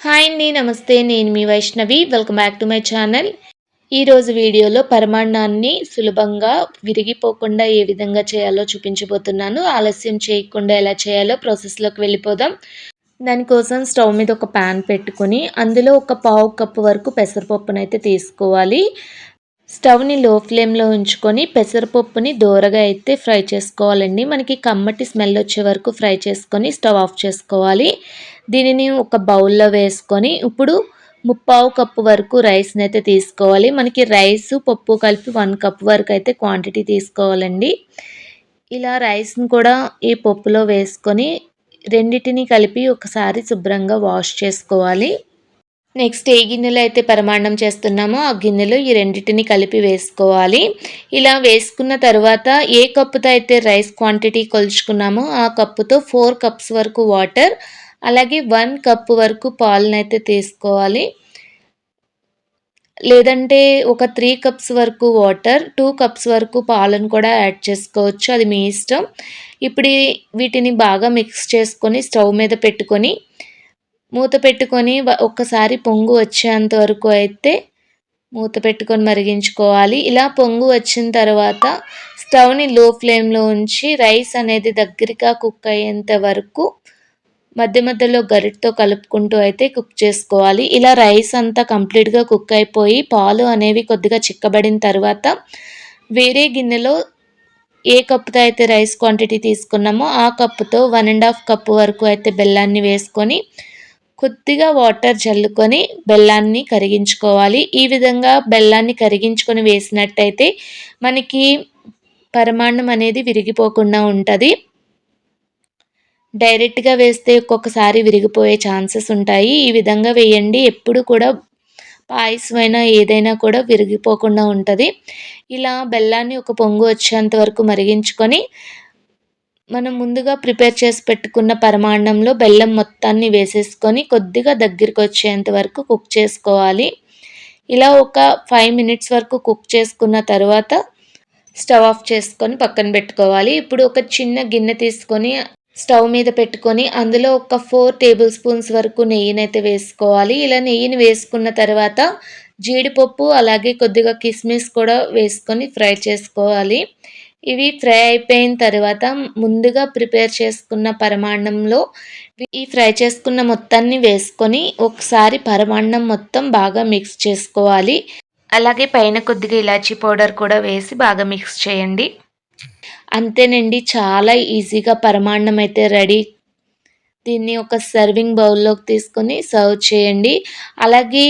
Hi అండి నమస్తే. నేను మీ Vaishnavi. Welcome back to my channel ఈరోజు వీడియోలో పరమాన్నాన్ని సులభంగా విరిగిపోకుండా ఏ విధంగా చేయాలో చూపించబోతున్నాను. ఆలస్యం చేయకుండా ఎలా చేయాలో ప్రాసెస్లోకి వెళ్ళిపోదాం. దానికోసం స్టవ్ మీద ఒక ప్యాన్ పెట్టుకొని అందులో ఒక పావు కప్పు వరకు పెసరపప్పునైతే తీసుకోవాలి. స్టవ్ని లో ఫ్లేమ్లో ఉంచుకొని పెసరపప్పుని దోరగా అయితే ఫ్రై చేసుకోవాలండి. మనకి కమ్మటి స్మెల్ వచ్చే వరకు ఫ్రై చేసుకొని స్టవ్ ఆఫ్ చేసుకోవాలి. దీనిని ఒక బౌల్లో వేసుకొని ఇప్పుడు ముప్పావు కప్పు వరకు రైస్ని అయితే తీసుకోవాలి. మనకి రైస్ పప్పు కలిపి వన్ కప్ వరకు అయితే క్వాంటిటీ తీసుకోవాలండి. ఇలా రైస్ని కూడా ఈ పప్పులో వేసుకొని రెండింటిని కలిపి ఒకసారి శుభ్రంగా వాష్ చేసుకోవాలి. నెక్స్ట్ ఏ గిన్నెలో అయితే పరమాన్నం చేస్తున్నామో ఆ గిన్నెలో ఈ రెండింటిని కలిపి వేసుకోవాలి. ఇలా వేసుకున్న తర్వాత ఏ కప్పుతో అయితే రైస్ క్వాంటిటీ కొలుచుకున్నామో ఆ కప్పుతో ఫోర్ కప్స్ వరకు వాటర్ అలాగే వన్ కప్ వరకు పాలనైతే తీసుకోవాలి. లేదంటే ఒక త్రీ కప్స్ వరకు వాటర్ టూ కప్స్ వరకు పాలను కూడా యాడ్ చేసుకోవచ్చు. అది మీ ఇష్టం. ఇప్పుడు వీటిని బాగా మిక్స్ చేసుకొని స్టవ్ మీద పెట్టుకొని మూత పెట్టుకొని ఒక్కసారి పొంగు వచ్చేంత వరకు అయితే మూత పెట్టుకొని మరిగించుకోవాలి. ఇలా పొంగు వచ్చిన తర్వాత స్టవ్ని లో ఫ్లేమ్లో ఉంచి రైస్ అనేది దగ్గరగా కుక్ అయ్యేంత వరకు మధ్య మధ్యలో గరిటతో కలుపుకుంటూ అయితే కుక్ చేసుకోవాలి. ఇలా రైస్ అంతా కంప్లీట్గా కుక్ అయిపోయి పాలు అనేవి కొద్దిగా చిక్కబడిన తర్వాత వేరే గిన్నెలో ఏ కప్పుతో అయితే రైస్ క్వాంటిటీ తీసుకున్నామో ఆ కప్పుతో వన్ అండ్ హాఫ్ కప్పు వరకు అయితే బెల్లాన్ని వేసుకొని కొద్దిగా వాటర్ చల్లుకొని బెల్లాన్ని కరిగించుకోవాలి. ఈ విధంగా బెల్లాన్ని కరిగించుకొని వేసినట్టయితే మనకి పరమాన్నం అనేది విరిగిపోకుండా ఉంటుంది. డైరెక్ట్గా వేస్తే ఒక్కొక్కసారి విరిగిపోయే ఛాన్సెస్ ఉంటాయి. ఈ విధంగా వేయండి. ఎప్పుడు కూడా పాయసమైనా ఏదైనా కూడా విరిగిపోకుండా ఉంటుంది. ఇలా బెల్లాన్ని ఒక పొంగు వచ్చేంత వరకు మరిగించుకొని మనం ముందుగా ప్రిపేర్ చేసి పెట్టుకున్న పరమాన్నంలో బెల్లం మొత్తాన్ని వేసేసుకొని కొద్దిగా దగ్గరికి వచ్చేంత వరకు కుక్ చేసుకోవాలి. ఇలా ఒక ఫైవ్ మినిట్స్ వరకు కుక్ చేసుకున్న తర్వాత స్టవ్ ఆఫ్ చేసుకొని పక్కన పెట్టుకోవాలి. ఇప్పుడు ఒక చిన్న గిన్నె తీసుకొని స్టవ్ మీద పెట్టుకొని అందులో ఒక ఫోర్ టేబుల్ స్పూన్స్ వరకు నెయ్యినైతే వేసుకోవాలి. ఇలా నెయ్యిని వేసుకున్న తర్వాత జీడిపప్పు అలాగే కొద్దిగా కిస్మిస్ కూడా వేసుకొని ఫ్రై చేసుకోవాలి. ఇవి ఫ్రై అయిపోయిన తర్వాత ముందుగా ప్రిపేర్ చేసుకున్న పరమాన్నంలో ఈ ఫ్రై చేసుకున్న మొత్తాన్ని వేసుకొని ఒకసారి పరమాన్నం మొత్తం బాగా మిక్స్ చేసుకోవాలి. అలాగే పైన కొద్దిగా ఇలాచీ పౌడర్ కూడా వేసి బాగా మిక్స్ చేయండి. అంతేనండి చాలా ఈజీగా పరమాన్నం అయితే రెడీ. దీన్ని ఒక సర్వింగ్ బౌల్లోకి తీసుకొని సర్వ్ చేయండి. అలాగే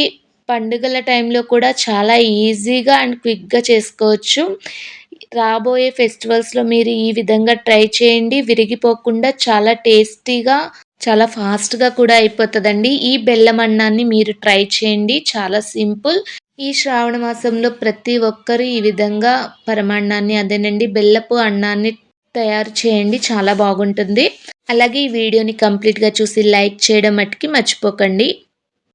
పండుగల టైంలో కూడా చాలా ఈజీగా అండ్ క్విక్గా చేసుకోవచ్చు. రాబోయే ఫెస్టివల్స్లో మీరు ఈ విధంగా ట్రై చేయండి. విరిగిపోకుండా చాలా టేస్టీగా చాలా ఫాస్ట్గా కూడా అయిపోతుందండి. ఈ బెల్లం అన్నాన్ని మీరు ట్రై చేయండి. చాలా సింపుల్ ఈ శ్రావణ మాసంలో ప్రతి ఒక్కరు ఈ విధంగా పరమాన్నాన్ని అదేనండి బెల్లపు అన్నాన్ని తయారు చేయండి. చాలా బాగుంటుంది. అలాగే ఈ వీడియోని కంప్లీట్గా చూసి లైక్ చేయడం మట్టుకి మర్చిపోకండి.